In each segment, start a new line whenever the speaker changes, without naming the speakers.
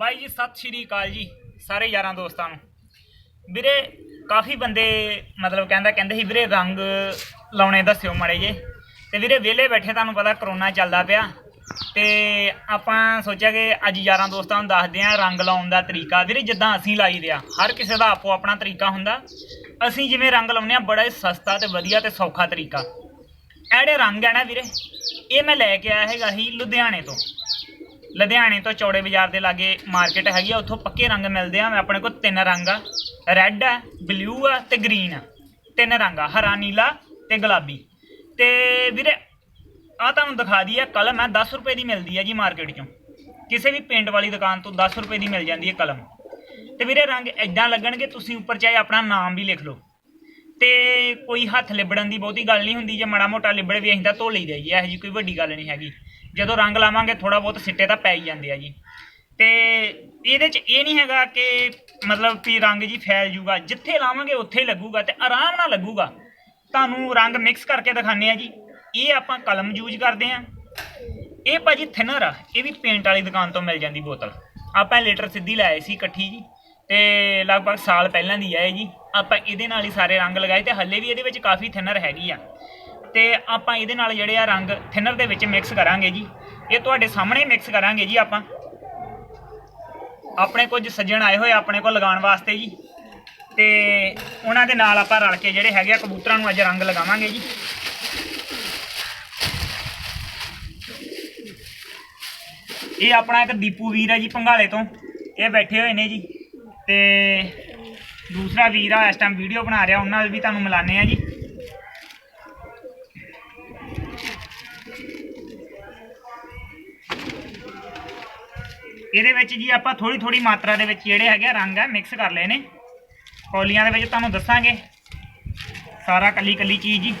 ਬਾਈ ਜੀ, ਸਤਿ ਸ਼੍ਰੀ ਅਕਾਲ ਜੀ, ਸਾਰੇ ਯਾਰਾਂ ਦੋਸਤਾਂ ਨੂੰ। ਵੀਰੇ, ਕਾਫੀ ਬੰਦੇ ਮਤਲਬ ਕਹਿੰਦਾ ਕਹਿੰਦੇ ਸੀ, ਵੀਰੇ, ਰੰਗ ਲਾਉਣੇ ਦੱਸਿਓ ਮਾੜੇ ਜੇ ਤੇ ਵੀਰੇ, ਵਿਹਲੇ ਬੈਠੇ, ਤੁਹਾਨੂੰ ਪਤਾ ਕਰੋਨਾ ਚੱਲਦਾ ਪਿਆ। ਤੇ ਆਪਾਂ ਸੋਚਿਆ ਕਿ ਅੱਜ ਯਾਰਾਂ ਦੋਸਤਾਂ ਨੂੰ ਦੱਸਦੇ ਆਂ ਰੰਗ ਲਾਉਣ ਦਾ ਤਰੀਕਾ। ਵੀਰੇ, ਜਿੱਦਾਂ ਅਸੀਂ ਲਾਈ ਦਿਆ ਹਰ ਕਿਸੇ ਦਾ ਆਪੋ ਆਪਣਾ ਤਰੀਕਾ ਹੁੰਦਾ। ਅਸੀਂ ਜਿਵੇਂ ਰੰਗ ਲਾਉਂਦੇ ਆ ਬੜਾ ਹੀ ਸਸਤਾ ਤੇ ਵਧੀਆ ਤੇ ਸੌਖਾ ਤਰੀਕਾ। ਇਹ ਰੰਗ ਹੈ ਨਾ ਵੀਰੇ। ਇਹ ਮੈਂ ਲੈ ਕੇ ਆਇਆ ਹੈਗਾ ਸੀ ਲੁਧਿਆਣੇ ਤੋਂ। ਲੁਧਿਆਣੇ ਤੋਂ ਚੌੜੇ ਬਾਜ਼ਾਰ ਦੇ ਲਾਗੇ ਮਾਰਕੀਟ ਹੈਗੀ ਆ, ਉੱਥੋਂ ਪੱਕੇ ਰੰਗ ਮਿਲਦੇ ਆ। ਮੈਂ ਆਪਣੇ ਕੋਲ ਤਿੰਨ ਰੰਗ ਆ। ਰੈੱਡ ਆ ਬਲੂ ਆ ਤੇ ਗ੍ਰੀਨ ਆ। ਤਿੰਨ ਰੰਗ ਆ, ਹਰਾ, ਨੀਲਾ ਤੇ ਗੁਲਾਬੀ। ਤੇ ਵੀਰੇ ਆ ਤੁਹਾਨੂੰ ਦਿਖਾ ਦਈਏ, ਕਲਮ ਹੈ 10 ਰੁਪਏ ਦੀ ਮਿਲਦੀ ਹੈ ਜੀ ਮਾਰਕੀਟ ਚੋਂ। ਕਿਸੇ ਵੀ ਪੇਂਟ ਵਾਲੀ ਦੁਕਾਨ ਤੋਂ 10 ਰੁਪਏ ਦੀ ਮਿਲ ਜਾਂਦੀ ਹੈ ਕਲਮ। ਤੇ ਵੀਰੇ, ਰੰਗ ਐਦਾਂ ਲੱਗਣਗੇ, ਤੁਸੀਂ ਉੱਪਰ ਚਾਹੇ ਆਪਣਾ ਨਾਮ ਵੀ ਲਿਖ ਲਓ। ਤੇ ਕੋਈ ਹੱਥ ਲਿਬੜਨ ਦੀ ਬਹੁਤੀ ਗੱਲ ਨਹੀਂ ਹੁੰਦੀ, ਜੇ ਮਾੜਾ ਮੋਟਾ ਲਿਬੜ ਵੀ ਅਸੀਂ ਤਾਂ ਧੋ ਲਈਦਾ ਜੀ ਇਹੋ ਜੀ ਕੋਈ ਵੱਡੀ ਗੱਲ ਨਹੀਂ ਹੈਗੀ। ਜਦੋਂ ਰੰਗ ਲਾਵਾਂਗੇ ਥੋੜਾ ਬਹੁਤ ਸਿੱਟੇ ਤਾਂ ਪੈ ਹੀ ਜਾਂਦੇ ਆ ਜੀ। ਤੇ ਇਹਦੇ ਚ ਇਹ ਨਹੀਂ ਹੈਗਾ ਕਿ ਮਤਲਬ ਕਿ ਰੰਗ ਜੀ ਫੈਲ ਜੂਗਾ। ਜਿੱਥੇ ਲਾਵਾਂਗੇ ਉੱਥੇ ਹੀ ਲੱਗੂਗਾ ਤੇ ਆਰਾਮ ਨਾਲ ਲੱਗੂਗਾ। ਤੁਹਾਨੂੰ ਰੰਗ ਮਿਕਸ ਕਰਕੇ ਦਿਖਾਣੇ ਆ ਜੀ। ਇਹ ਆਪਾਂ ਕਲਮ ਯੂਜ਼ ਕਰਦੇ ਆ। ਇਹ ਭਾਜੀ ਥਿਨਰ ਆ। ਇਹ ਵੀ ਪੇਂਟ ਵਾਲੀ ਦੁਕਾਨ ਤੋਂ ਮਿਲ ਜਾਂਦੀ ਬੋਤਲ। ਆਪਾਂ ਲੀਟਰ ਸਿੱਧੀ ਲਾਏ ਸੀ ਇਕੱਠੀ ਜੀ। ਤੇ ਲਗਭਗ ਸਾਲ ਪਹਿਲਾਂ ਦੀ ਹੈ ਇਹ ਜੀ। ਆਪਾਂ ਇਹਦੇ ਨਾਲ ਹੀ ਸਾਰੇ ਰੰਗ ਲਗਾਏ ਤੇ ਹੱਲੇ ਵੀ ਇਹਦੇ ਵਿੱਚ ਕਾਫੀ ਥਿਨਰ ਹੈਗੀ ਆ। ਤੇ ਆਪਾਂ ਇਹਦੇ ਨਾਲ ਜਿਹੜੇ ਆ ਰੰਗ ਥਿਨਰ ਦੇ ਵਿੱਚ ਮਿਕਸ ਕਰਾਂਗੇ ਜੀ। ਇਹ ਤੁਹਾਡੇ ਸਾਹਮਣੇ ਮਿਕਸ ਕਰਾਂਗੇ ਜੀ ਆਪਾਂ। ਆਪਣੇ ਕੁਝ ਸੱਜਣ ਆਏ ਹੋਏ ਆਪਣੇ ਕੋਲ ਲਗਾਉਣ ਵਾਸਤੇ ਜੀ। ਤੇ ਉਹਨਾਂ ਦੇ ਨਾਲ ਆਪਾਂ ਰਲ ਕੇ ਜਿਹੜੇ ਹੈਗੇ ਆ ਕਬੂਤਰਾਂ ਨੂੰ ਅੱਜ ਰੰਗ ਲਗਾਵਾਂਗੇ ਜੀ। ਇਹ ਆਪਣਾ ਇੱਕ ਦੀਪੂ ਵੀਰ ਹੈ ਜੀ ਪੰਘਾਲੇ ਤੋਂ। ਇਹ ਬੈਠੇ ਹੋਏ ਨੇ ਜੀ। ਤੇ ਦੂਸਰਾ ਵੀਰ ਆ, ਇਸ ਟਾਈਮ ਵੀਡੀਓ ਬਣਾ ਰਿਹਾ, ਉਹਨਾਂ ਨਾਲ ਵੀ ਤੁਹਾਨੂੰ ਮਿਲਾਨੇ ਆ ਜੀ। ਇਹਦੇ ਵਿੱਚ ਜੀ ਆਪਾਂ ਥੋੜੀ ਥੋੜੀ ਮਾਤਰਾ ਦੇ ਵਿੱਚ ਜਿਹੜੇ ਹੈਗੇ ਆ ਰੰਗ ਆ ਮਿਕਸ ਕਰ ਲਏ ਨੇ। ਕੌਲੀਆਂ ਦੇ ਵਿੱਚ ਤੁਹਾਨੂੰ ਦੱਸਾਂਗੇ। ਸਾਰਾ ਕੱਲੀ ਕੱਲੀ ਚੀਜ਼ ਜੀ।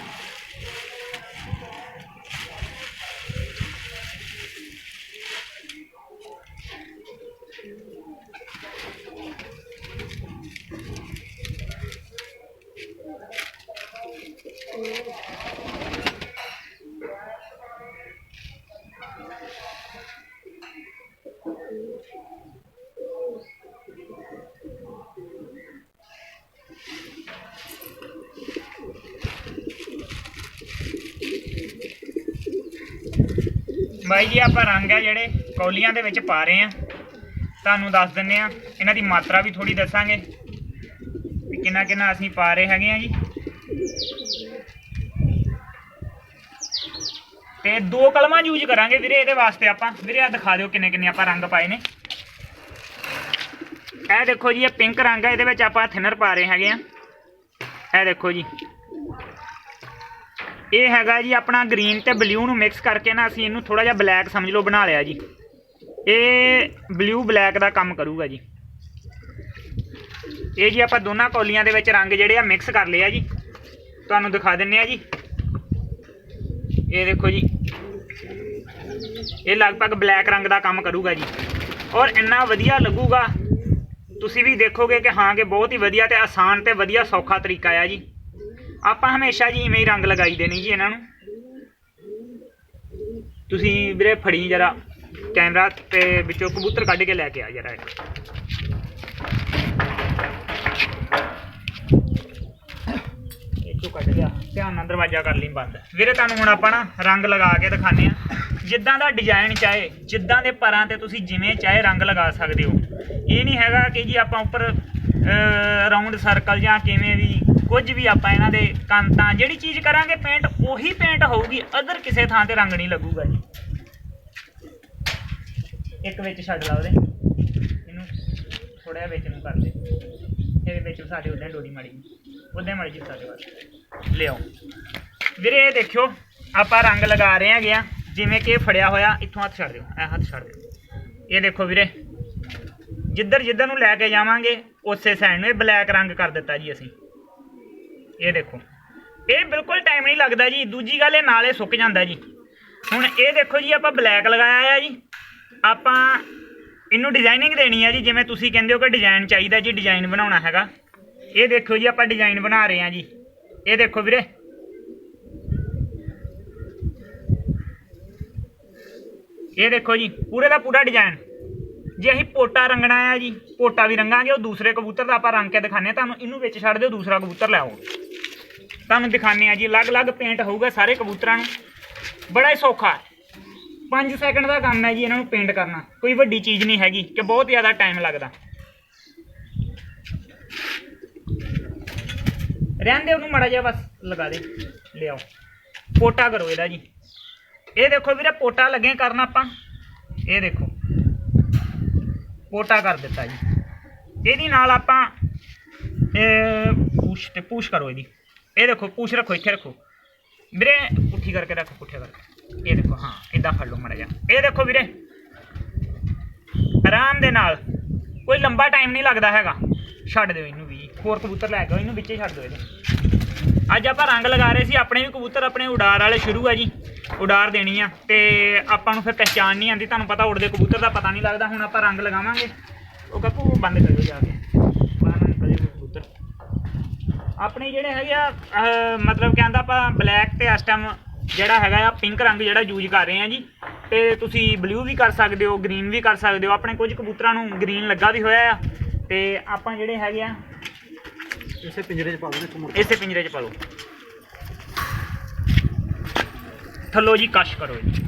ਬਾਈ ਜੀ, ਆਪਾਂ ਰੰਗ ਆ ਜਿਹੜੇ ਕੌਲੀਆਂ ਦੇ ਵਿੱਚ ਪਾ ਰਹੇ ਆ। ਤੁਹਾਨੂੰ ਦੱਸ ਦਿੰਨੇ ਆ, ਇਹਨਾਂ ਦੀ ਮਾਤਰਾ ਵੀ ਥੋੜੀ ਦੱਸਾਂਗੇ ਵੀ ਕਿੰਨਾ ਕਿੰਨਾ ਅਸੀਂ ਪਾ ਰਹੇ ਹੈਗੇ ਆ ਜੀ। ਤੇ ਦੋ ਕਲਮਾਂ ਯੂਜ਼ ਕਰਾਂਗੇ ਵੀਰੇ, ਇਹਦੇ ਵਾਸਤੇ ਆਪਾਂ। ਵੀਰੇ ਆ ਦਿਖਾ ਦਿਓ ਕਿੰਨੇ ਕਿੰਨੇ ਆਪਾਂ ਰੰਗ ਪਾਏ ਨੇ। ਇਹ ਦੇਖੋ ਜੀ, ਇਹ ਪਿੰਕ ਰੰਗ ਆ, ਇਹਦੇ ਵਿੱਚ ਆਪਾਂ ਥਿਨਰ ਪਾ ਰਹੇ ਹੈਗੇ ਆ। ਇਹ ਦੇਖੋ ਜੀ। ਇਹ ਹੈਗਾ ਜੀ ਆਪਣਾ ਗ੍ਰੀਨ ਤੇ ਬਲੂ ਨੂੰ ਮਿਕਸ ਕਰਕੇ ਨਾ ਅਸੀਂ ਇਹਨੂੰ ਥੋੜਾ ਜਿਹਾ ਬਲੈਕ ਸਮਝ ਲਓ ਬਣਾ ਲਿਆ ਜੀ। ਇਹ ਬਲੂ ਬਲੈਕ ਦਾ ਕੰਮ ਕਰੂਗਾ ਜੀ। ਇਹ ਜੀ ਆਪਾਂ ਦੋਨਾਂ ਕੌਲੀਆਂ ਦੇ ਵਿੱਚ ਰੰਗ ਜਿਹੜੇ ਆ ਮਿਕਸ ਕਰ ਲਏ ਆ ਜੀ। ਤੁਹਾਨੂੰ ਦਿਖਾ ਦਿੰਨੇ ਆ ਜੀ। ਇਹ ਦੇਖੋ ਜੀ। ਇਹ ਲਗਭਗ ਬਲੈਕ ਰੰਗ ਦਾ ਕੰਮ ਕਰੂਗਾ ਜੀ। ਔਰ ਇੰਨਾ ਵਧੀਆ ਲੱਗੂਗਾ। ਤੁਸੀਂ ਵੀ ਦੇਖੋਗੇ ਕਿ ਹਾਂ ਕਿ ਬਹੁਤ ਹੀ ਵਧੀਆ ਤੇ ਆਸਾਨ ਤੇ ਵਧੀਆ ਸੌਖਾ ਤਰੀਕਾ ਆ ਜੀ। ਆਪਾਂ ਹਮੇਸ਼ਾ ਜੀ ਇਵੇਂ ਹੀ ਰੰਗ ਲਗਾਈ ਦੇ ਜੀ ਇਹਨਾਂ ਨੂੰ। ਤੁਸੀਂ ਵੀਰੇ ਫੜੀ ਜਰਾ ਕੈਮਰਾ ਤੇ ਵਿੱਚੋਂ ਕਬੂਤਰ ਕੱਢ ਕੇ ਲੈ ਕੇ ਆ ਜਰਾ ਇੱਥੋਂ ਕੱਢ ਲਿਆ। ਧਿਆਨ ਨਾਲ ਦਰਵਾਜ਼ਾ ਕਰ ਲਈ ਬੰਦ। ਵੀਰੇ ਤੁਹਾਨੂੰ ਹੁਣ ਆਪਾਂ ਨਾ ਰੰਗ ਲਗਾ ਕੇ ਦਿਖਾਣੇ ਆ ਜਿੱਦਾਂ ਦਾ ਡਿਜ਼ਾਈਨ ਚਾਹੇ, ਜਿੱਦਾਂ ਦੇ ਪਰਾਂ ਤੇ ਤੁਸੀਂ ਜਿਵੇਂ ਚਾਹੇ ਰੰਗ ਲਗਾ ਸਕਦੇ ਹੋ। ਇਹ ਨਹੀਂ ਹੈਗਾ ਕਿ ਜੀ ਆਪਾਂ ਉੱਪਰ ਰਾਉਂਡ ਸਰਕਲ ਜਾਂ ਕਿਵੇਂ ਵੀ ਕੁਝ ਵੀ ਆਪਾਂ ਇਹਨਾਂ ਦੇ ਕੰਤਾਂ, ਜਿਹੜੀ ਚੀਜ਼ ਕਰਾਂਗੇ ਪੇਂਟ ਉਹੀ ਪੇਂਟ ਹੋਊਗੀ। ਅਦਰ ਕਿਸੇ ਥਾਂ ਤੇ ਰੰਗ ਨਹੀਂ ਲੱਗੂਗਾ ਜੀ। ਇੱਕ ਵਿੱਚ ਛੱਡ ਲਾ ਉਹਦੇ। ਇਹਨੂੰ ਥੋੜਾ ਜਿਹਾ ਵਿੱਚ ਨੂੰ ਕਰ ਦੇ। ਇਹਦੇ ਵਿੱਚ ਸਾਡੇ ਉਹਦੇ ਡੋਰੀ ਮਾੜੀ ਉਹਦੇ ਮਾੜੀ ਜੀ ਸਾਡੇ ਵਾਸਤੇ। ਲਿਆਓ। ਵੀਰੇ, ਇਹ ਦੇਖਿਓ, ਆਪਾਂ ਰੰਗ ਲਗਾ ਰਹੇ ਹੈਗੇ ਆ। ਜਿਵੇਂ ਕਿ ਫੜਿਆ ਹੋਇਆ, ਇੱਥੋਂ ਹੱਥ ਛੱਡ ਦਿਓ। ਇਹ ਹੱਥ ਛੱਡ ਦਿਓ। ਇਹ ਦੇਖੋ ਵੀਰੇ ਜਿੱਧਰ ਜਿੱਧਰ ਨੂੰ ਲੈ ਕੇ ਜਾਵਾਂਗੇ, ਉਸੇ ਸਾਈਡ ਨੂੰ ਇਹ ਬਲੈਕ ਰੰਗ ਕਰ ਦਿੱਤਾ ਜੀ ਅਸੀਂ। ਇਹ ਦੇਖੋ। ਇਹ ਬਿਲਕੁਲ ਟਾਈਮ ਨਹੀਂ ਲੱਗਦਾ ਜੀ। ਦੂਜੀ ਗੱਲ, ਇਹ ਨਾਲੇ ਸੁੱਕ ਜਾਂਦਾ ਜੀ। ਹੁਣ ਇਹ ਦੇਖੋ ਜੀ, ਆਪਾਂ ਬਲੈਕ ਲਗਾਇਆ ਆ ਜੀ। ਆਪਾਂ ਇਹਨੂੰ ਡਿਜ਼ਾਈਨਿੰਗ ਦੇਣੀ ਆ ਜੀ, ਜਿਵੇਂ ਤੁਸੀਂ ਕਹਿੰਦੇ ਹੋ ਕਿ ਡਿਜ਼ਾਈਨ ਚਾਹੀਦਾ ਜੀ ਡਿਜ਼ਾਈਨ ਬਣਾਉਣਾ ਹੈਗਾ। ਇਹ ਦੇਖੋ ਜੀ, ਆਪਾਂ ਡਿਜ਼ਾਈਨ ਬਣਾ ਰਹੇ ਆ ਜੀ। ਇਹ ਦੇਖੋ ਵੀਰੇ। ਇਹ ਦੇਖੋ ਜੀ, ਪੂਰੇ ਦਾ ਪੂਰਾ ਡਿਜ਼ਾਈਨ ਜੇ ਅਸੀਂ ਪੋਟਾ ਰੰਗਣਾ ਆ ਜੀ, ਪੋਟਾ ਵੀ ਰੰਗਾਂਗੇ, ਉਹ ਦੂਸਰੇ ਕਬੂਤਰ ਦਾ ਆਪਾਂ ਰੰਗ ਕੇ ਦਿਖਾਣੇ ਤੁਹਾਨੂੰ ਇਹਨੂੰ ਵਿੱਚ ਛੱਡ ਦਿਓ, ਦੂਸਰਾ ਕਬੂਤਰ ਲੈ ਆਓ। ਤੁਹਾਨੂੰ ਦਿਖਾਣੇ ਆ ਜੀ, ਅਲੱਗ-ਅਲੱਗ ਪੇਂਟ ਹੋਊਗਾ ਸਾਰੇ ਕਬੂਤਰਾਂ ਨੂੰ। ਬੜਾ ਹੀ ਸੌਖਾ। ਹੈ 5 ਸੈਕਿੰਡ ਦਾ ਕੰਮ ਹੈ ਜੀ ਇਹਨਾਂ ਨੂੰ ਪੇਂਟ ਕਰਨਾ। ਕੋਈ ਵੱਡੀ ਚੀਜ਼ ਨਹੀਂ ਹੈਗੀ ਕਿ ਬਹੁਤ ਜ਼ਿਆਦਾ ਟਾਈਮ ਲੱਗਦਾ। ਰਹਿਣ ਦੇ ਉਹਨੂੰ ਮੜਾ ਜਿਹਾ ਬਸ ਲਗਾ ਦੇ। ਲਿਆਓ। ਪੋਟਾ ਕਰੋ ਇਹਦਾ ਜੀ। ਇਹ ਦੇਖੋ ਵੀਰੇ, ਪੋਟਾ ਲੱਗੇ ਕਰਨ ਆਪਾਂ। ਇਹ ਦੇਖੋ। ਪੋਟਾ ਕਰ ਦਿੱਤਾ ਜੀ। ਇਹਦੀ ਨਾਲ ਆਪਾਂ, ਇਹ ਪੁਸ਼ ਤੇ ਪੁਸ਼ ਕਰੋ ਇਹਦੀ। ਇਹ ਦੇਖੋ, ਪੂਛ ਰੱਖੋ, ਇੱਥੇ ਰੱਖੋ। ਵੀਰੇ, ਪੁੱਠੀ ਕਰਕੇ ਰੱਖੋ, ਪੁੱਠੇ ਕਰਕੇ। ਇਹ ਦੇਖੋ, ਹਾਂ ਇਦਾਂ ਫੜ ਲਓ ਮੜਾ ਜਾ ਇਹ ਦੇਖੋ ਵੀਰੇ, ਆਰਾਮ ਦੇ ਨਾਲ, ਕੋਈ ਲੰਬਾ ਟਾਈਮ ਨਹੀਂ ਲੱਗਦਾ ਹੈਗਾ। ਛੱਡ ਦਿਓ ਇਹਨੂੰ ਵੀ ਹੋਰ ਕਬੂਤਰ ਲੈ ਕੇ ਆਓ, ਇਹਨੂੰ ਵਿੱਚੇ ਛੱਡ ਦਿਓ ਇਹਦੇ। ਅੱਜ ਆਪਾਂ ਰੰਗ ਲਗਾ ਰਹੇ ਸੀ, ਆਪਣੇ ਵੀ ਕਬੂਤਰ, ਆਪਣੇ ਉਡਾਰ ਵਾਲੇ ਸ਼ੁਰੂ ਆ ਜੀ, ਉਡਾਰ ਦੇਣੀ ਆ। ਤੇ ਆਪਾਂ ਨੂੰ ਫਿਰ ਪਹਿਚਾਣ ਨਹੀਂ ਆਉਂਦੀ, ਤੁਹਾਨੂੰ ਪਤਾ ਉੜਦੇ ਕਬੂਤਰ ਦਾ ਪਤਾ ਨਹੀਂ ਲੱਗਦਾ, ਹੁਣ ਆਪਾਂ ਰੰਗ ਲਗਾਵਾਂਗੇ। ਉਹ ਕੱਪੂ ਬੰਦ ਕਰਿਓ ਜਾ ਕੇ ਬਾਹਰ ਨਾ ਨਿਕਲ ਜਾਵੇ ਕਬੂਤਰ ਆਪਣੇ ਜਿਹੜੇ ਹੈਗੇ ਆ ਅਹ, ਮਤਲਬ ਕਹਿੰਦਾ ਆਪਾਂ ਬਲੈਕ ਤੇ ਇਸ ਟਾਈਮ ਜਿਹੜਾ ਹੈਗਾ ਆ ਪਿੰਕ ਰੰਗ ਜਿਹੜਾ ਯੂਜ਼ ਕਰ ਰਹੇ ਆ ਜੀ। ਤੇ ਤੁਸੀਂ ਬਲੂ ਵੀ ਕਰ ਸਕਦੇ ਹੋ ਗ੍ਰੀਨ ਵੀ ਕਰ ਸਕਦੇ ਹੋ। ਆਪਣੇ ਕੁਝ ਕਬੂਤਰਾਂ ਨੂੰ ਗ੍ਰੀਨ ਲੱਗਾ ਵੀ ਹੋਇਆ ਆ। ਤੇ ਆਪਾਂ ਜਿਹੜੇ ਹੈਗੇ ਆ
ਇਸੇ ਪਿੰਜਰੇ 'ਚ ਪਾ ਦੋ ਇੱਕ ਮੁੜ
ਇਸੇ ਪਿੰਜਰੇ 'ਚ ਪਾ ਲਓ। ਥੱਲੋ ਜੀ ਕਸ਼ ਕਰੋ ਇਹਦੀ।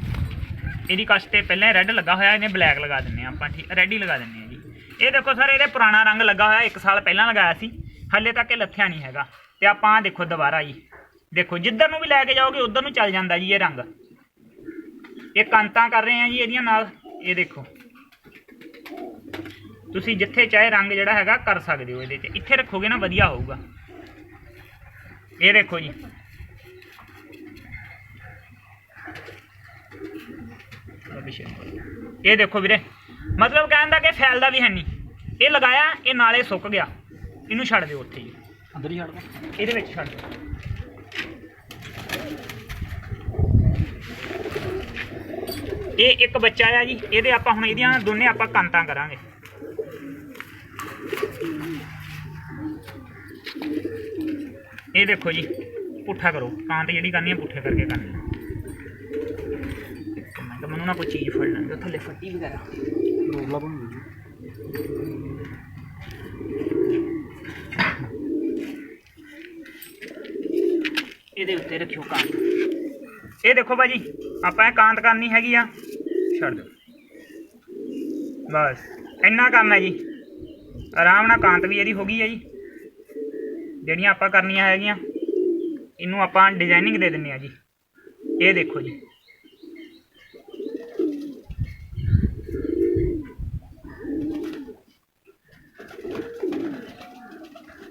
ਇਹਦੀ ਕਸ਼ ਤੇ ਪਹਿਲਾਂ ਰੈੱਡ ਲੱਗਾ ਹੋਇਆ ਇਹਨੇ ਬਲੈਕ ਲਗਾ ਦਿੰਨੇ ਆ ਆਪਾਂ ਠੀਕ ਰੈੱਡ ਹੀ ਲਗਾ ਦਿੰਨੇ ਆ ਜੀ। ਇਹ ਦੇਖੋ ਸਰ ਇਹਦੇ ਪੁਰਾਣਾ ਰੰਗ ਲੱਗਾ ਹੋਇਆ 1 ਸਾਲ ਪਹਿਲਾਂ ਲਗਾਇਆ ਸੀ। ਹੱਲੇ ਤੱਕ ਇਹ ਲੱਥਿਆ ਨਹੀਂ ਹੈਗਾ। ਤੇ ਆਪਾਂ ਆਹ ਦੇਖੋ ਦੁਬਾਰਾ ਜੀ। ਦੇਖੋ, ਜਿੱਧਰ ਨੂੰ ਵੀ ਲੈ ਕੇ ਜਾਓਗੇ, ਉਧਰ ਨੂੰ ਚੱਲ ਜਾਂਦਾ ਜੀ ਇਹ ਰੰਗ। ਇਹ ਕੰਤਾਂ ਕਰ ਰਹੇ ਆ ਜੀ ਇਹਦੀਆਂ ਨਾਲ। ਇਹ ਦੇਖੋ। ਤੁਸੀਂ ਜਿੱਥੇ ਚਾਹੇ ਰੰਗ ਜਿਹੜਾ ਹੈਗਾ ਕਰ ਸਕਦੇ ਹੋ ਇਹਦੇ 'ਚ ਇੱਥੇ ਰੱਖੋਗੇ ਨਾ ਵਧੀਆ ਹੋਊਗਾ। ਇਹ ਦੇਖੋ ਜੀ। ਇਹ ਦੇਖੋ ਵੀਰੇ। ਮਤਲਬ ਕਹਿਣ ਦਾ ਕਿ ਫੈਲਦਾ ਵੀ ਹੈ ਨਹੀਂ। ਇਹ ਲਗਾਇਆ, ਇਹ ਨਾਲੇ ਸੁੱਕ ਗਿਆ। ਇਹਨੂੰ ਛੱਡ ਦਿਓ ਉੱਥੇ ਹੀ।
ਅੰਦਰ ਹੀ ਛੱਡ ਦੋ
ਇਹਦੇ ਵਿੱਚ ਛੱਡ ਦਿਓ। ਇਹ ਇੱਕ ਬੱਚਾ ਆ ਜੀ ਇਹਦੇ ਆਪਾਂ ਹੁਣ ਇਹਦੀਆਂ ਦੋਨੇ ਆਪਾਂ ਕਾਂਤਾਂ ਕਰਾਂਗੇ। ਇਹ ਦੇਖੋ ਜੀ ਪੁੱਠਾ ਕਰੋ। ਕਾਂਤ ਜਿਹੜੀ ਕਰਨੀ ਹੈ ਪੁੱਠੇ ਕਰਕੇ ਕਰਨੀ ਹੈ ਇੱਕ ਮਿੰਟ ਮੈਨੂੰ ਨਾ ਕੋਈ ਚੀਜ਼ ਫੜ ਲੈਂਦੇ ਥੱਲੇ ਫੱਟੀ ਵਗੈਰਾ
ਰੋਗਲਾ ਬਣ ਗਈ
ਇਹਦੇ ਉੱਤੇ ਰੱਖਿਓ ਕਾਂਤ। ਇਹ ਦੇਖੋ ਭਾਜੀ, ਆਪਾਂ ਇਹ ਕਾਂਤ ਕਰਨੀ ਹੈਗੀ ਆ। ਛੱਡ ਦਿਓ। ਬਸ, ਇੰਨਾ ਕੰਮ ਹੈ ਜੀ। ਆਰਾਮ ਨਾਲ ਕਾਂਤ ਵੀ ਇਹਦੀ ਹੋ ਗਈ ਹੈ ਜੀ। ਜਿਹੜੀਆਂ ਆਪਾਂ ਕਰਨੀਆਂ ਹੈਗੀਆਂ, ਇਹਨੂੰ ਆਪਾਂ ਡਿਜ਼ਾਈਨਿੰਗ ਦੇ ਦਿੰਨੇ ਆ ਜੀ। ਇਹ ਦੇਖੋ ਜੀ।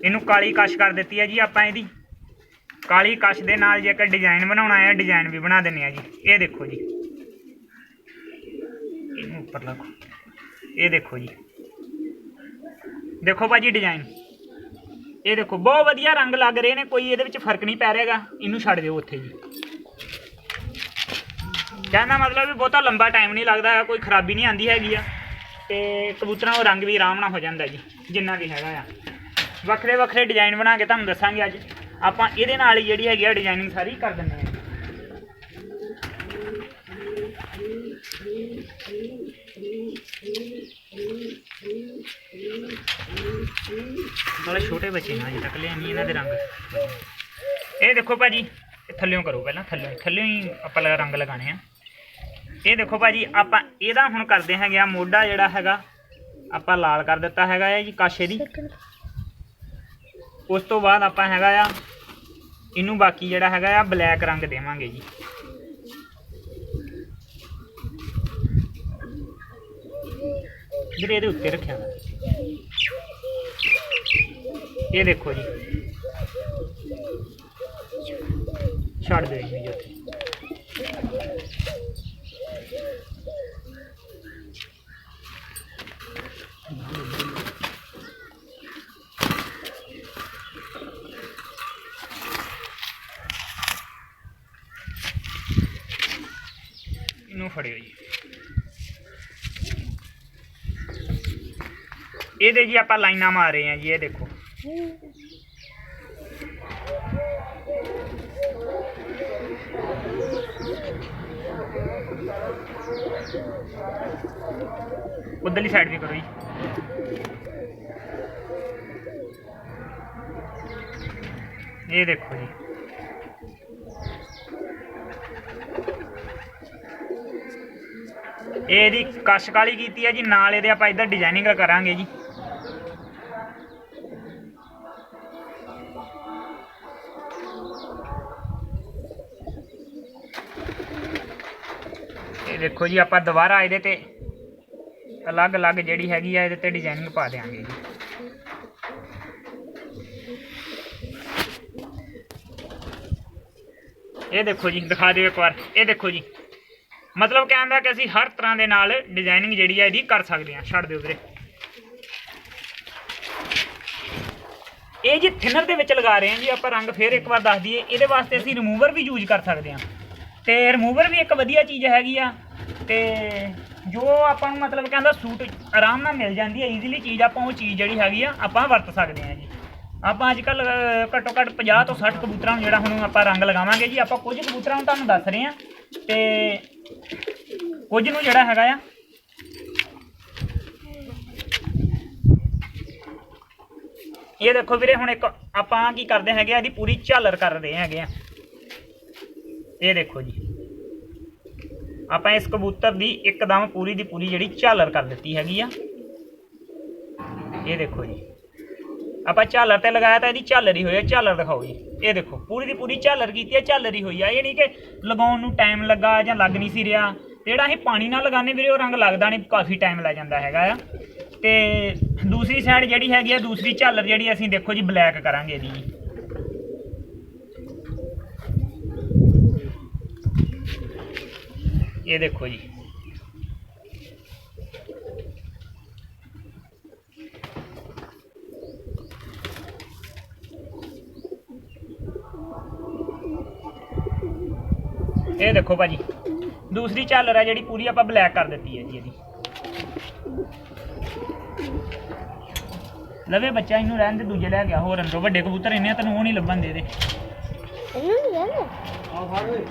ਇਹਨੂੰ ਕਾਲੀ ਕਸ਼ ਕਰ ਦਿੱਤੀ ਹੈ ਜੀ ਆਪਾਂ ਇਹਦੀ। ਕਾਲੀ ਕਸ਼ ਦੇ ਨਾਲ ਜੇਕਰ ਡਿਜ਼ਾਈਨ ਬਣਾਉਣਾ ਹੈ ਡਿਜ਼ਾਈਨ ਵੀ ਬਣਾ ਦਿੰਨੇ ਆ ਜੀ। ਇਹ ਦੇਖੋ ਜੀ। ਇਹਨੂੰ ਉੱਪਰ ਲਾਓ ਇਹ ਦੇਖੋ ਜੀ। ਦੇਖੋ ਭਾਜੀ ਡਿਜ਼ਾਈਨ ਇਹ ਦੇਖੋ ਬਹੁਤ ਵਧੀਆ ਰੰਗ ਲੱਗ ਰਹੇ ਨੇ ਕੋਈ ਇਹਦੇ ਵਿੱਚ ਫ਼ਰਕ ਨਹੀਂ ਪੈ ਰਿਹਾਗਾ। ਇਹਨੂੰ ਛੱਡ ਦਿਓ ਉੱਥੇ ਜੀ। ਕਹਿੰਦਾ ਮਤਲਬ ਵੀ ਬਹੁਤਾ ਲੰਬਾ ਟਾਈਮ ਨਹੀਂ ਲੱਗਦਾ ਹੈਗਾ, ਕੋਈ ਖਰਾਬੀ ਨਹੀਂ ਆਂਦੀ ਹੈਗੀ ਆ। ਤੇ ਕਬੂਤਰਾਂ ਦਾ ਰੰਗ ਵੀ ਆਰਾਮ ਨਾਲ ਹੋ ਜਾਂਦਾ ਜੀ ਜਿੰਨਾ ਵੀ ਹੈਗਾ ਆ। ਵੱਖਰੇ ਵੱਖਰੇ ਡਿਜ਼ਾਈਨ ਬਣਾ ਕੇ ਤੁਹਾਨੂੰ ਦੱਸਾਂਗੇ ਅੱਜ। ਆਪਾਂ ਇਹਦੇ ਨਾਲ ਹੀ ਜਿਹੜੀ ਹੈਗੀ ਆ ਡਿਜ਼ਾਈਨਿੰਗ ਸਾਰੀ ਕਰ ਦਿੰਦੇ ਹਾਂ। ਨਾਲੇ ਛੋਟੇ ਬੱਚੇ ਨਾ, ਅਜੇ ਤੱਕ ਲਿਆ ਨਹੀਂ ਇਹਨਾਂ ਦੇ ਰੰਗ। ਇਹ ਦੇਖੋ ਭਾਜੀ, ਇਹ ਥੱਲਿਓਂ ਕਰੋ ਪਹਿਲਾਂ, ਥੱਲਿਓਂ ਥੱਲਿਓਂ ਹੀ ਆਪਾਂ ਰੰਗ ਲਗਾਣੇ ਆ। ਇਹ ਦੇਖੋ ਭਾਜੀ, ਆਪਾਂ ਇਹਦਾ ਹੁਣ ਕਰਦੇ ਹੈਗੇ ਆ ਮੋਢਾ ਜਿਹੜਾ ਹੈਗਾ, ਆਪਾਂ ਲਾਲ ਕਰ ਦਿੱਤਾ ਹੈਗਾ ਆ ਜੀ, ਕਾਸ਼ੇ ਦੀ। ਉਸ ਤੋਂ ਬਾਅਦ ਆਪਾਂ ਹੈਗਾ ਆ ਇਹਨੂੰ ਬਾਕੀ ਜਿਹੜਾ ਹੈਗਾ ਆ ਬਲੈਕ ਰੰਗ ਦੇਵਾਂਗੇ ਜੀ। ਜਿਹੜੇ ਇਹਦੇ ਉੱਤੇ ਰੱਖਿਆ ਇਹ ਦੇਖੋ ਜੀ। ਛੱਡ ਦਿਓ ਜੀ ਉੱਥੇ ਫੜਿਓ ਜੀ ਇਹਦੇ ਜੀ ਆਪਾਂ ਲਾਈਨਾਂ ਮਾਰ ਰਹੇ ਹਾਂ ਜੀ ਇਹ ਦੇਖੋ ਉਧਰਲੀ ਸਾਈਡ ਵੀ ਕਰੋ ਜੀ ਇਹ ਦੇਖੋ ਜੀ ਇਹ ਇਹਦੀ ਕਸ਼ ਕਾਲੀ ਕੀਤੀ ਹੈ ਜੀ, ਨਾਲ ਇਹਦੇ ਆਪਾਂ ਇੱਧਰ ਡਿਜ਼ਾਈਨਿੰਗ ਕਰਾਂਗੇ ਜੀ। ਇਹ ਦੇਖੋ ਜੀ, ਆਪਾਂ ਦੁਬਾਰਾ ਇਹਦੇ ਤੇ ਅਲੱਗ-ਅਲੱਗ ਜਿਹੜੀ ਹੈਗੀ ਆ, ਇਹਦੇ ਤੇ ਡਿਜ਼ਾਈਨਿੰਗ ਪਾ ਦੇਾਂਗੇ ਜੀ। ਇਹ ਦੇਖੋ ਜੀ, ਦਿਖਾ ਦਿਓ ਇੱਕ ਵਾਰ। ਇਹ ਦੇਖੋ ਜੀ। ਮਤਲਬ ਕਹਿੰਦਾ ਕਿ ਅਸੀਂ ਹਰ ਤਰ੍ਹਾਂ ਦੇ ਨਾਲ ਡਿਜ਼ਾਈਨਿੰਗ ਜਿਹੜੀ ਹੈ ਇਹਦੀ ਕਰ ਸਕਦੇ ਹਾਂ। ਛੱਡ ਦਿਓ ਵੀਰੇ। ਇਹ ਜੀ ਥਿਨਰ ਦੇ ਵਿੱਚ ਲਗਾ ਰਹੇ ਹਾਂ ਜੀ ਆਪਾਂ ਰੰਗ, ਫੇਰ ਇੱਕ ਵਾਰ ਦੱਸ ਦਈਏ। ਇਹਦੇ ਵਾਸਤੇ ਅਸੀਂ ਰਿਮੂਵਰ ਵੀ ਯੂਜ਼ ਕਰ ਸਕਦੇ ਹਾਂ। ਤੇ ਰਿਮੂਵਰ ਵੀ ਇੱਕ ਵਧੀਆ ਚੀਜ਼ ਹੈਗੀ ਆ। ਤੇ ਜੋ ਆਪਾਂ ਨੂੰ ਮਤਲਬ ਕਹਿੰਦਾ ਸੂਟ ਆਰਾਮ ਨਾਲ ਮਿਲ ਜਾਂਦੀ ਹੈ ਈਜ਼ੀਲੀ ਚੀਜ਼ ਆਪਾਂ ਉਹ ਚੀਜ਼ ਜਿਹੜੀ ਹੈਗੀ ਆ, ਆਪਾਂ ਵਰਤ ਸਕਦੇ ਹਾਂ ਜੀ। ਆਪਾਂ ਅੱਜ ਕੱਲ ਘੱਟੋ ਘੱਟ 50 ਤੋਂ 60 ਕਬੂਤਰਾਂ ਨੂੰ ਜਿਹੜਾ ਹੁਣ ਆਪਾਂ ਰੰਗ ਲਗਾਵਾਂਗੇ ਜੀ, ਆਪਾਂ ਕੁਝ ਕਬੂਤਰਾਂ ਨੂੰ ਤੁਹਾਨੂੰ ਦੱਸ ਰਹੇ ਹਾਂ। ਤੇ ਕੁਝ ਨੂੰ ਜਿਹੜਾ ਹੈਗਾ ਆ। ਇਹ ਦੇਖੋ ਵੀਰੇ, ਹੁਣ ਇੱਕ ਆਪਾਂ ਕੀ ਕਰਦੇ ਹੈਗੇ ਆ, ਇਹਦੀ ਪੂਰੀ ਝਾਲਰ ਕਰ ਰਹੇ ਹੈਗੇ ਆ। ਇਹ ਦੇਖੋ ਜੀ। ਆਪਾਂ ਇਸ ਕਬੂਤਰ ਦੀ ਇੱਕਦਮ ਪੂਰੀ ਦੀ ਪੂਰੀ ਜਿਹੜੀ ਝਾਲਰ ਕਰ ਦਿੱਤੀ ਹੈਗੀ ਆ। ਇਹ ਦੇਖੋ ਜੀ। ਆਪਾਂ ਝਾਲਰ ਤੇ ਲਗਾਇਆ ਤਾਂ ਇਹਦੀ ਝਾਲਰ ਹੀ ਹੋਈ ਹੈ ਝਾਲਰ ਦਿਖਾਓ ਜੀ। ਇਹ ਦੇਖੋ, ਪੂਰੀ ਦੀ ਪੂਰੀ ਝਾਲਰ ਕੀਤੀ ਹੈ ਝਾਲਰ ਹੀ ਹੋਈ ਆ। ਇਹ ਨਹੀਂ ਕਿ ਲਗਾਉਣ ਨੂੰ ਟਾਈਮ ਲੱਗਾ ਜਾਂ ਲੱਗ ਨਹੀਂ ਸੀ ਰਿਹਾ। ਤੇ ਜਿਹੜਾ ਅਸੀਂ ਪਾਣੀ ਨਾਲ ਲਗਾਉਂਦੇ ਵੀਰੇ, ਉਹ ਰੰਗ ਲੱਗਦਾ ਨਹੀਂ, ਕਾਫੀ ਟਾਈਮ ਲੱਗ ਜਾਂਦਾ ਹੈਗਾ ਆ। ਤੇ ਦੂਸਰੀ ਸਾਈਡ ਜਿਹੜੀ ਹੈਗੀ ਆ, ਦੂਸਰੀ ਝਾਲਰ ਜਿਹੜੀ ਅਸੀਂ ਦੇਖੋ ਜੀ ਬਲੈਕ ਕਰਾਂਗੇ ਇਹਦੀ। ਜੀ ਇਹ ਦੇਖੋ ਜੀ। ਇਹ ਦੇਖੋ ਭਾਜੀ। ਦੂਸਰੀ ਝਾਲਰ ਹੈ ਜਿਹੜੀ ਪੂਰੀ ਆਪਾਂ ਬਲੈਕ ਕਰ ਦਿੱਤੀ ਹੈ ਜੀ ਇਹਦੀ। ਲਵੇ ਬੱਚਾ ਇਹਨੂੰ ਰਹਿਣ ਦੇ ਦੂਜੇ ਲੈ ਗਿਆ ਹੋਰ ਅੰਦਰੋਂ ਵੱਡੇ ਕਬੂਤਰ ਇੰਨੇ ਆ, ਤੈਨੂੰ ਉਹ ਨਹੀਂ ਲੱਭਣ ਦੇ ਦੇ
ਇਹਨੂੰ ਨਹੀਂ
ਓਏ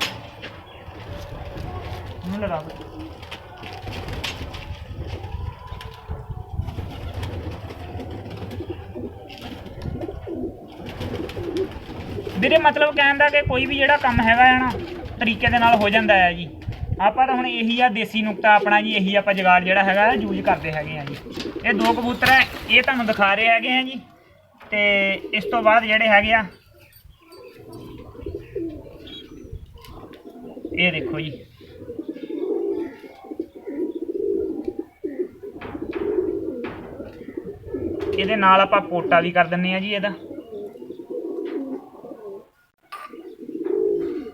ਇਹਨੂੰ ਲਗਾ ਵੀਰੇ, ਮਤਲਬ ਕਹਿਣ ਦਾ ਕਿ ਕੋਈ ਵੀ ਜਿਹੜਾ ਕੰਮ ਹੈਗਾ ਆ ਨਾ, ਤਰੀਕੇ ਦੇ ਨਾਲ ਹੋ ਜਾਂਦਾ ਹੈ ਜੀ। ਆਪਾਂ ਤਾਂ ਹੁਣ ਇਹੀ ਆ ਦੇਸੀ ਨੁਕਤਾ ਆਪਣਾ ਜੀ, ਇਹੀ ਆਪਾਂ ਜਗਾੜ ਜਿਹੜਾ ਹੈਗਾ ਯੂਜ਼ ਕਰਦੇ ਹੈਗੇ ਆ ਜੀ। ਇਹ ਦੋ ਕਬੂਤਰ ਹੈ, ਇਹ ਤੁਹਾਨੂੰ ਦਿਖਾ ਰਹੇ ਹੈਗੇ ਆ ਜੀ। ਤੇ ਇਸ ਤੋਂ ਬਾਅਦ ਜਿਹੜੇ ਹੈਗੇ ਆ, ਇਹ ਦੇਖੋ ਜੀ। ਇਹਦੇ ਨਾਲ ਆਪਾਂ ਪੋਟਾ ਵੀ ਕਰ ਦਿੰਨੇ ਆ ਜੀ ਇਹਦਾ।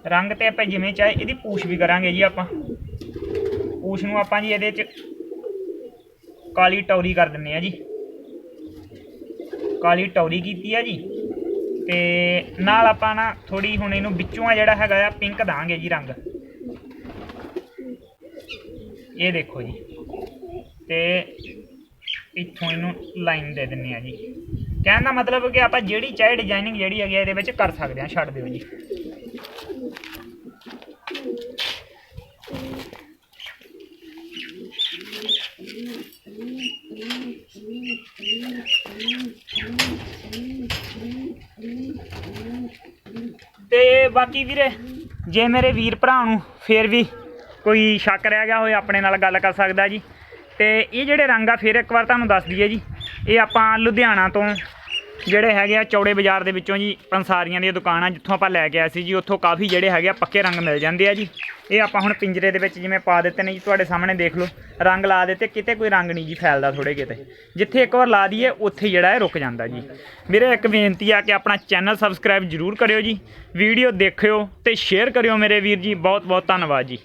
ਰੰਗ ਤੇ ਆਪਾਂ ਜਿਵੇਂ ਚਾਹੇ ਇਹਦੀ ਪੂਛ ਵੀ ਕਰਾਂਗੇ ਜੀ ਆਪਾਂ। ਪੂਛ ਨੂੰ ਆਪਾਂ ਜੀ ਇਹਦੇ ਚ ਕਾਲੀ ਟੌਰੀ ਕਰ ਦਿੰਨੇ ਆ ਜੀ। ਕਾਲੀ ਟੌਰੀ ਕੀਤੀ ਆ ਜੀ। ਤੇ ਨਾਲ ਆਪਾਂ ਨਾ ਥੋੜੀ ਹੁਣ ਇਹਨੂੰ ਵਿੱਚੋਂ ਆ ਜਿਹੜਾ ਹੈਗਾ ਆ ਪਿੰਕ ਦਾਂਗੇ ਜੀ ਰੰਗ। ਇਹ ਦੇਖੋ ਜੀ। ਤੇ ਇੱਥੋਂ ਇਹਨੂੰ ਲਾਈਨ ਦੇ ਦਿੰਨੇ ਆ ਜੀ। ਕਹਿਣ ਦਾ ਮਤਲਬ ਕਿ ਆਪਾਂ ਜਿਹੜੀ ਚਾਹੇ ਡਿਜ਼ਾਈਨਿੰਗ ਜਿਹੜੀ ਹੈਗੀ ਆ ਇਹਦੇ ਵਿੱਚ ਕਰ ਸਕਦੇ ਆ, ਛੱਡ ਦਿਓ ਜੀ ਤੇ ਬਾਕੀ ਵੀਰੇ, ਜੇ ਮੇਰੇ ਵੀਰ ਭਰਾ ਨੂੰ ਫੇਰ ਵੀ ਕੋਈ ਸ਼ੱਕ ਰਹਿ ਗਿਆ ਹੋਵੇ ਆਪਣੇ ਨਾਲ ਗੱਲ ਕਰ ਸਕਦਾ ਜੀ। ਤੇ ਇਹ ਜਿਹੜੇ ਰੰਗ ਆ, ਫਿਰ ਇੱਕ ਵਾਰ ਤੁਹਾਨੂੰ ਦੱਸ ਦਈਏ ਜੀ। ਇਹ ਆਪਾਂ ਲੁਧਿਆਣਾ ਤੋਂ ਜਿਹੜੇ ਹੈਗੇ ਆ ਚੌੜੇ ਬਾਜ਼ਾਰ ਦੇ ਵਿੱਚੋਂ ਜੀ ਪੰਸਾਰੀਆਂ ਦੀਆਂ ਆ ਜਿੱਥੋਂ ਆਪਾਂ ਲੈ ਕੇ ਆਏ ਸੀ ਜੀ, ਉੱਥੋਂ ਕਾਫੀ ਜਿਹੜੇ ਹੈਗੇ ਆ ਪੱਕੇ ਰੰਗ ਮਿਲ ਜਾਂਦੇ ਆ ਜੀ। ਇਹ ਆਪਾਂ ਹੁਣ ਪਿੰਜਰੇ ਦੇ ਵਿੱਚ ਜਿਵੇਂ ਪਾ ਦਿੱਤੇ ਨੇ ਜੀ, ਤੁਹਾਡੇ ਸਾਹਮਣੇ ਦੇਖ ਲਓ। ਰੰਗ ਲਾ ਦਿੱਤੇ, ਕਿਤੇ ਕੋਈ ਰੰਗ ਨਹੀਂ ਜੀ ਫੈਲਦਾ ਥੋੜੇ ਕਿਤੇ ਜਿੱਥੇ ਇੱਕ ਵਾਰ ਲਾ ਦਈਏ, ਉੱਥੇ ਜਿਹੜਾ ਹੈ ਰੁਕ ਜਾਂਦਾ ਜੀ। ਮੇਰੇ ਇੱਕ ਬੇਨਤੀ ਆ ਕਿ ਆਪਣਾ ਚੈਨਲ ਸਬਸਕ੍ਰਾਈਬ ਜ਼ਰੂਰ ਕਰਿਓ ਜੀ। ਵੀਡੀਓ ਦੇਖਿਓ ਤੇ ਸ਼ੇਅਰ ਕਰਿਓ ਮੇਰੇ ਵੀਰ ਜੀ। ਬਹੁਤ ਬਹੁਤ ਧੰਨਵਾਦ ਜੀ।